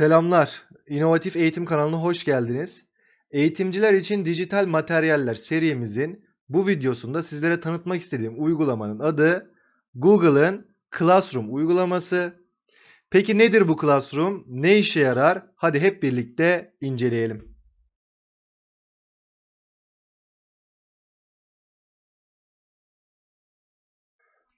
Selamlar. İnovatif Eğitim kanalına hoş geldiniz. Eğitimciler için dijital materyaller serimizin bu videosunda sizlere tanıtmak istediğim uygulamanın adı Google'ın Classroom uygulaması. Peki nedir bu Classroom? Ne işe yarar? Hadi hep birlikte inceleyelim.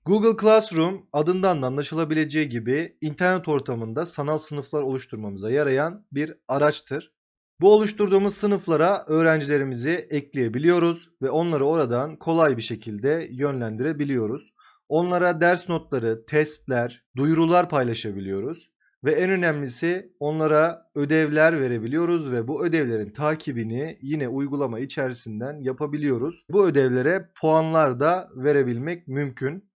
Google Classroom adından da anlaşılabileceği gibi internet ortamında sanal sınıflar oluşturmamıza yarayan bir araçtır. Bu oluşturduğumuz sınıflara öğrencilerimizi ekleyebiliyoruz ve onları oradan kolay bir şekilde yönlendirebiliyoruz. Onlara ders notları, testler, duyurular paylaşabiliyoruz ve en önemlisi onlara ödevler verebiliyoruz ve bu ödevlerin takibini yine uygulama içerisinden yapabiliyoruz. Bu ödevlere puanlar da verebilmek mümkün.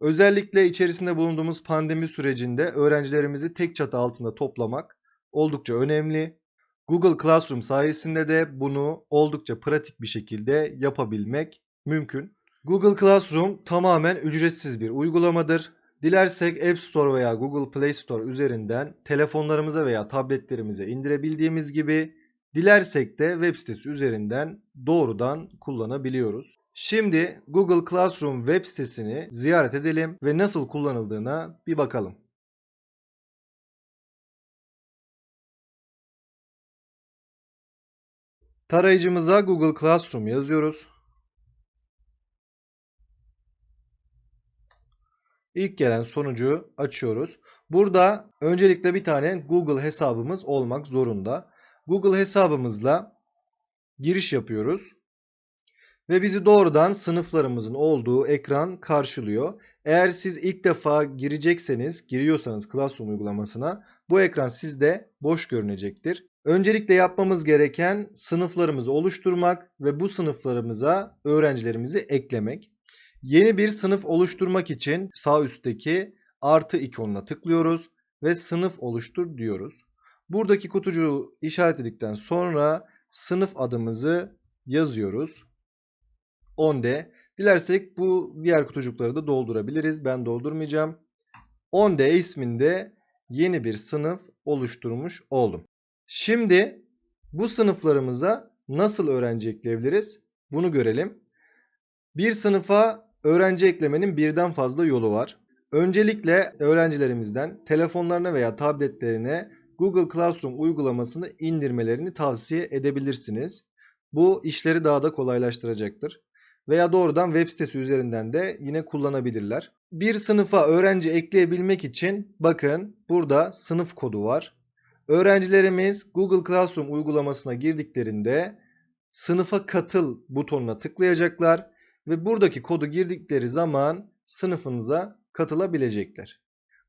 Özellikle içerisinde bulunduğumuz pandemi sürecinde öğrencilerimizi tek çatı altında toplamak oldukça önemli. Google Classroom sayesinde de bunu oldukça pratik bir şekilde yapabilmek mümkün. Google Classroom tamamen ücretsiz bir uygulamadır. Dilersek App Store veya Google Play Store üzerinden telefonlarımıza veya tabletlerimize indirebildiğimiz gibi dilersek de web sitesi üzerinden doğrudan kullanabiliyoruz. Şimdi Google Classroom web sitesini ziyaret edelim ve nasıl kullanıldığına bir bakalım. Tarayıcımıza Google Classroom yazıyoruz. İlk gelen sonucu açıyoruz. Burada öncelikle bir tane Google hesabımız olmak zorunda. Google hesabımızla giriş yapıyoruz. Ve bizi doğrudan sınıflarımızın olduğu ekran karşılıyor. Eğer siz ilk defa girecekseniz, giriyorsanız Classroom uygulamasına bu ekran sizde boş görünecektir. Öncelikle yapmamız gereken sınıflarımızı oluşturmak ve bu sınıflarımıza öğrencilerimizi eklemek. Yeni bir sınıf oluşturmak için sağ üstteki artı ikonuna tıklıyoruz ve sınıf oluştur diyoruz. Buradaki kutucuğu işaretledikten sonra sınıf adımızı yazıyoruz. 10D. Dilersek bu diğer kutucukları da doldurabiliriz. Ben doldurmayacağım. 10D isminde yeni bir sınıf oluşturmuş oldum. Şimdi bu sınıflarımıza nasıl öğrenci ekleyebiliriz? Bunu görelim. Bir sınıfa öğrenci eklemenin birden fazla yolu var. Öncelikle öğrencilerimizden telefonlarına veya tabletlerine Google Classroom uygulamasını indirmelerini tavsiye edebilirsiniz. Bu işleri daha da kolaylaştıracaktır veya doğrudan web sitesi üzerinden de yine kullanabilirler. Bir sınıfa öğrenci ekleyebilmek için bakın burada sınıf kodu var. Öğrencilerimiz Google Classroom uygulamasına girdiklerinde sınıfa katıl butonuna tıklayacaklar ve buradaki kodu girdikleri zaman sınıfınıza katılabilecekler.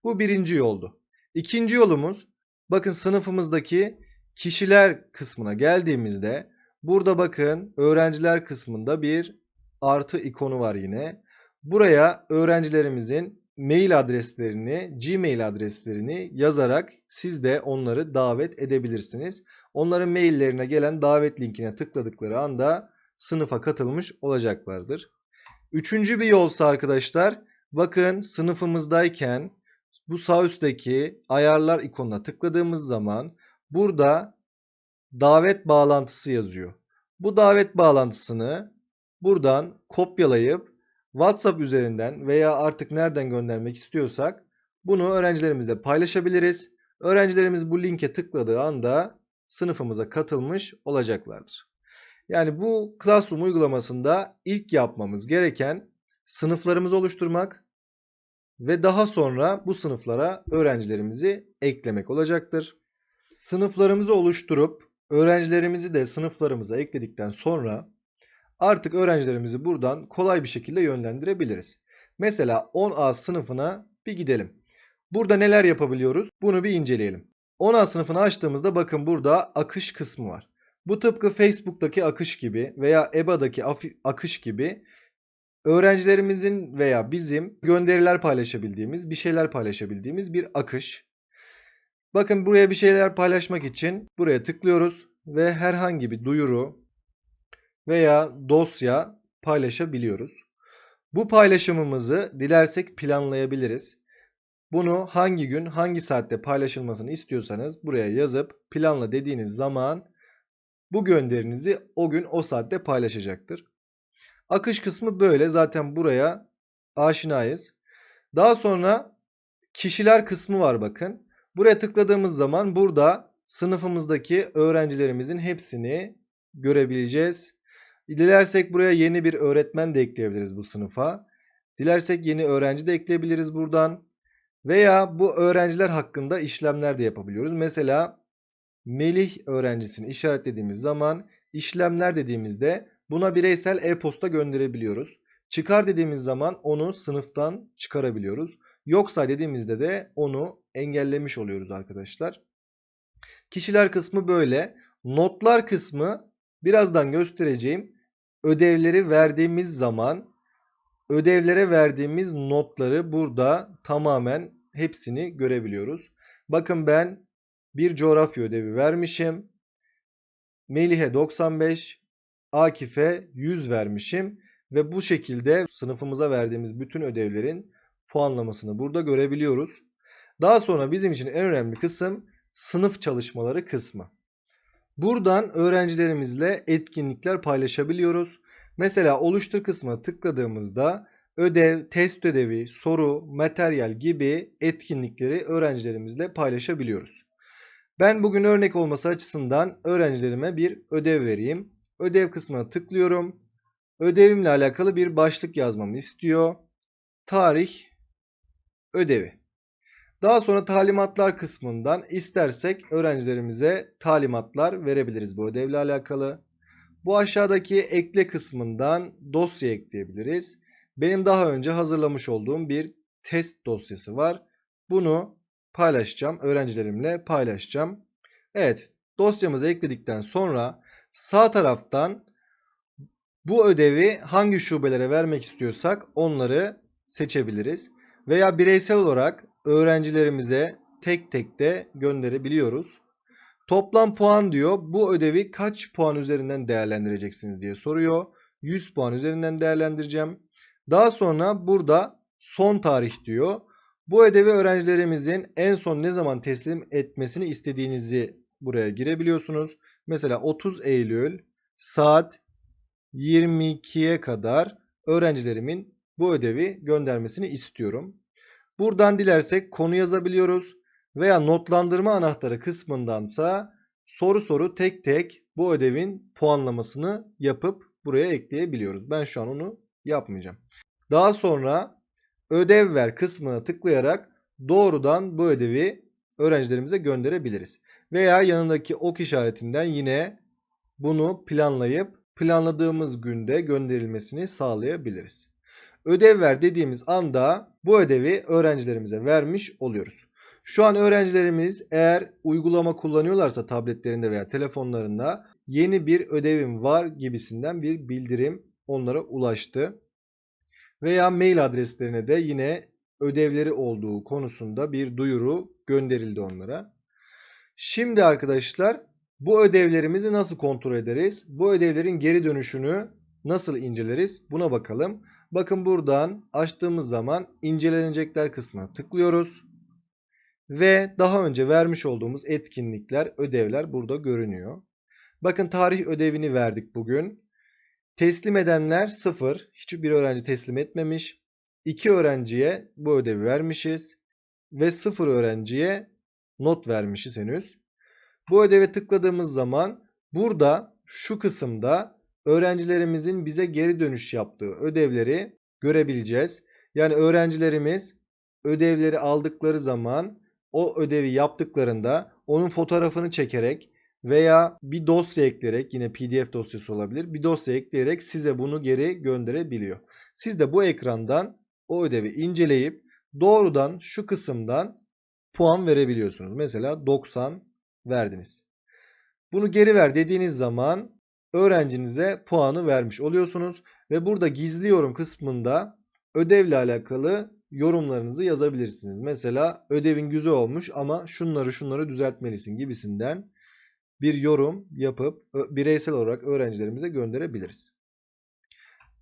Bu birinci yoldu. İkinci yolumuz bakın sınıfımızdaki kişiler kısmına geldiğimizde burada bakın öğrenciler kısmında bir artı ikonu var yine. Buraya öğrencilerimizin mail adreslerini, Gmail adreslerini yazarak siz de onları davet edebilirsiniz. Onların maillerine gelen davet linkine tıkladıkları anda sınıfa katılmış olacaklardır. Üçüncü bir yolsa arkadaşlar bakın sınıfımızdayken bu sağ üstteki ayarlar ikonuna tıkladığımız zaman burada davet bağlantısı yazıyor. Bu davet bağlantısını Buradan kopyalayıp WhatsApp üzerinden veya artık nereden göndermek istiyorsak bunu öğrencilerimizle paylaşabiliriz. Öğrencilerimiz bu linke tıkladığı anda sınıfımıza katılmış olacaklardır. Yani bu Classroom uygulamasında ilk yapmamız gereken sınıflarımızı oluşturmak ve daha sonra bu sınıflara öğrencilerimizi eklemek olacaktır. Sınıflarımızı oluşturup öğrencilerimizi de sınıflarımıza ekledikten sonra Artık öğrencilerimizi buradan kolay bir şekilde yönlendirebiliriz. Mesela 10A sınıfına bir gidelim. Burada neler yapabiliyoruz? Bunu bir inceleyelim. 10A sınıfını açtığımızda bakın burada akış kısmı var. Bu tıpkı Facebook'taki akış gibi veya EBA'daki akış gibi öğrencilerimizin veya bizim gönderiler paylaşabildiğimiz, bir şeyler paylaşabildiğimiz bir akış. Bakın buraya bir şeyler paylaşmak için buraya tıklıyoruz ve herhangi bir duyuru, veya dosya paylaşabiliyoruz. Bu paylaşımımızı dilersek planlayabiliriz. Bunu hangi gün, hangi saatte paylaşılmasını istiyorsanız buraya yazıp planla dediğiniz zaman bu gönderinizi o gün o saatte paylaşacaktır. Akış kısmı böyle. Zaten buraya aşinayız. Daha sonra kişiler kısmı var bakın. Buraya tıkladığımız zaman burada sınıfımızdaki öğrencilerimizin hepsini görebileceğiz. Dilersek buraya yeni bir öğretmen de ekleyebiliriz bu sınıfa. Dilersek yeni öğrenci de ekleyebiliriz buradan. Veya bu öğrenciler hakkında işlemler de yapabiliyoruz. Mesela Melih öğrencisini işaretlediğimiz zaman işlemler dediğimizde buna bireysel e-posta gönderebiliyoruz. Çıkar dediğimiz zaman onu sınıftan çıkarabiliyoruz. Yoksa dediğimizde de onu engellemiş oluyoruz arkadaşlar. Kişiler kısmı böyle. Notlar kısmı birazdan göstereceğim. Ödevleri verdiğimiz zaman ödevlere verdiğimiz notları burada tamamen hepsini görebiliyoruz. Bakın ben bir coğrafya ödevi vermişim. Melih'e 95, Akif'e 100 vermişim ve bu şekilde sınıfımıza verdiğimiz bütün ödevlerin puanlamasını burada görebiliyoruz. Daha sonra bizim için en önemli kısım sınıf çalışmaları kısmı. Buradan öğrencilerimizle etkinlikler paylaşabiliyoruz. Mesela oluştur kısmına tıkladığımızda ödev, test ödevi, soru, materyal gibi etkinlikleri öğrencilerimizle paylaşabiliyoruz. Ben bugün örnek olması açısından öğrencilerime bir ödev vereyim. Ödev kısmına tıklıyorum. Ödevimle alakalı bir başlık yazmamı istiyor. Tarih ödevi. Daha sonra talimatlar kısmından istersek öğrencilerimize talimatlar verebiliriz bu ödevle alakalı. Bu aşağıdaki ekle kısmından dosya ekleyebiliriz. Benim daha önce hazırlamış olduğum bir test dosyası var. Bunu paylaşacağım. Öğrencilerimle paylaşacağım. Evet dosyamızı ekledikten sonra sağ taraftan bu ödevi hangi şubelere vermek istiyorsak onları seçebiliriz. Veya bireysel olarak öğrencilerimize tek tek de gönderebiliyoruz. Toplam puan diyor. Bu ödevi kaç puan üzerinden değerlendireceksiniz diye soruyor. 100 puan üzerinden değerlendireceğim. Daha sonra burada son tarih diyor. Bu ödevi öğrencilerimizin en son ne zaman teslim etmesini istediğinizi buraya girebiliyorsunuz. Mesela 30 Eylül saat 22'ye kadar öğrencilerimin bu ödevi göndermesini istiyorum. Buradan dilersek konu yazabiliyoruz veya notlandırma anahtarı kısmındansa soru soru tek tek bu ödevin puanlamasını yapıp buraya ekleyebiliyoruz. Ben şu an onu yapmayacağım. Daha sonra ödev ver kısmına tıklayarak doğrudan bu ödevi öğrencilerimize gönderebiliriz. Veya yanındaki ok işaretinden yine bunu planlayıp planladığımız günde gönderilmesini sağlayabiliriz. Ödev ver dediğimiz anda bu ödevi öğrencilerimize vermiş oluyoruz. Şu an öğrencilerimiz eğer uygulama kullanıyorlarsa tabletlerinde veya telefonlarında yeni bir ödevim var gibisinden bir bildirim onlara ulaştı. Veya mail adreslerine de yine ödevleri olduğu konusunda bir duyuru gönderildi onlara. Şimdi arkadaşlar bu ödevlerimizi nasıl kontrol ederiz? Bu ödevlerin geri dönüşünü nasıl inceleriz? Buna bakalım. Bakın buradan açtığımız zaman incelenecekler kısmına tıklıyoruz. Ve daha önce vermiş olduğumuz etkinlikler, ödevler burada görünüyor. Bakın tarih ödevini verdik bugün. Teslim edenler 0. Hiçbir öğrenci teslim etmemiş. 2 öğrenciye bu ödevi vermişiz. Ve 0 öğrenciye not vermişiz henüz. Bu ödeve tıkladığımız zaman burada şu kısımda öğrencilerimizin bize geri dönüş yaptığı ödevleri görebileceğiz. Yani öğrencilerimiz ödevleri aldıkları zaman o ödevi yaptıklarında onun fotoğrafını çekerek veya bir dosya ekleyerek yine PDF dosyası olabilir. Bir dosya ekleyerek size bunu geri gönderebiliyor. Siz de bu ekrandan o ödevi inceleyip doğrudan şu kısımdan puan verebiliyorsunuz. Mesela 90 verdiniz. Bunu geri ver dediğiniz zaman öğrencinize puanı vermiş oluyorsunuz ve burada gizli yorum kısmında ödevle alakalı yorumlarınızı yazabilirsiniz. Mesela ödevin güzel olmuş ama şunları şunları düzeltmelisin gibisinden bir yorum yapıp bireysel olarak öğrencilerimize gönderebiliriz.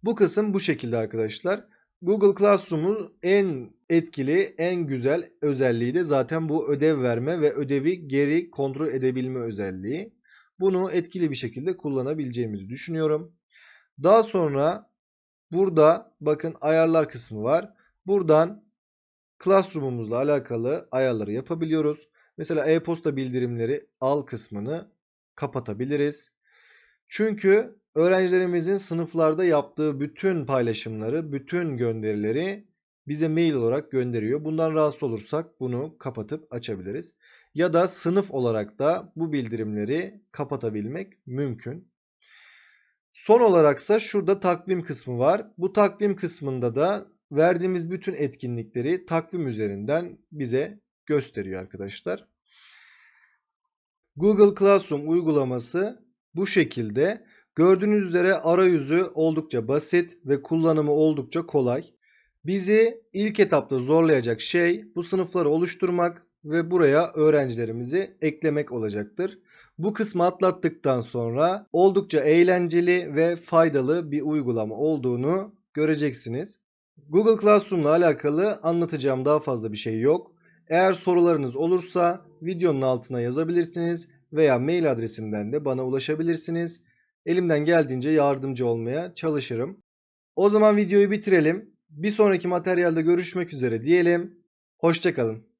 Bu kısım bu şekilde arkadaşlar. Google Classroom'un en etkili, en güzel özelliği de zaten bu ödev verme ve ödevi geri kontrol edebilme özelliği. Bunu etkili bir şekilde kullanabileceğimizi düşünüyorum. Daha sonra burada bakın ayarlar kısmı var. Buradan Classroom'umuzla alakalı ayarları yapabiliyoruz. Mesela e-posta bildirimleri al kısmını kapatabiliriz. Çünkü öğrencilerimizin sınıflarda yaptığı bütün paylaşımları, bütün gönderileri bize mail olarak gönderiyor. Bundan rahatsız olursak bunu kapatıp açabiliriz. Ya da sınıf olarak da bu bildirimleri kapatabilmek mümkün. Son olaraksa şurada takvim kısmı var. Bu takvim kısmında da verdiğimiz bütün etkinlikleri takvim üzerinden bize gösteriyor arkadaşlar. Google Classroom uygulaması bu şekilde. Gördüğünüz üzere arayüzü oldukça basit ve kullanımı oldukça kolay. Bizi ilk etapta zorlayacak şey bu sınıfları oluşturmak ve buraya öğrencilerimizi eklemek olacaktır. Bu kısmı atlattıktan sonra oldukça eğlenceli ve faydalı bir uygulama olduğunu göreceksiniz. Google Classroom ile alakalı anlatacağım daha fazla bir şey yok. Eğer sorularınız olursa videonun altına yazabilirsiniz veya mail adresimden de bana ulaşabilirsiniz. Elimden geldiğince yardımcı olmaya çalışırım. O zaman videoyu bitirelim. Bir sonraki materyalde görüşmek üzere diyelim. Hoşçakalın.